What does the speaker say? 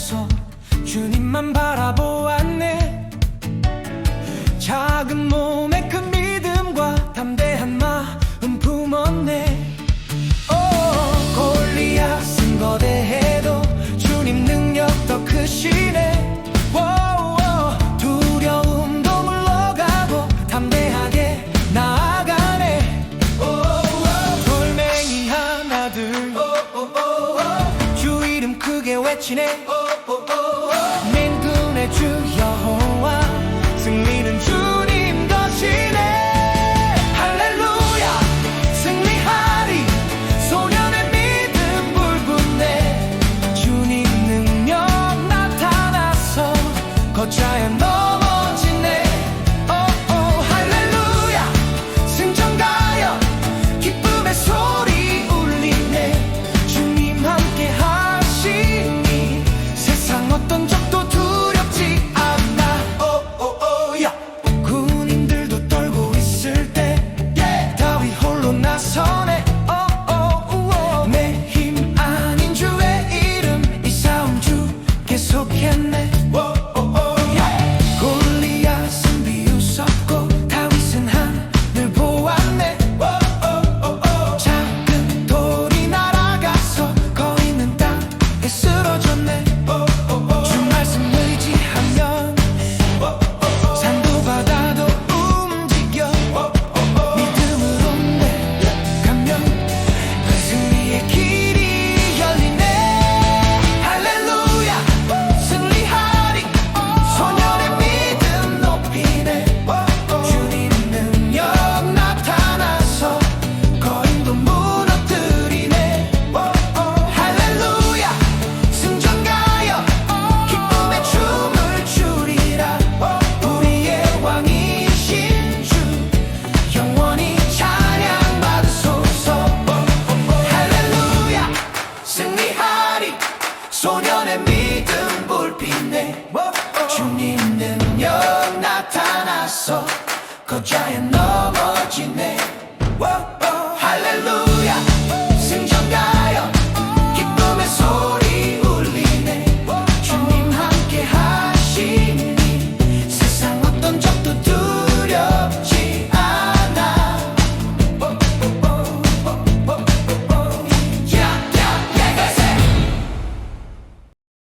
계속 주님만 바라보았네. 작은 몸에 큰 믿음과 담대한 마음 품었네. 오, 골리앗은 거대해도 주님 능력 더 크시네. 외치네. oh, oh. oh. Giant.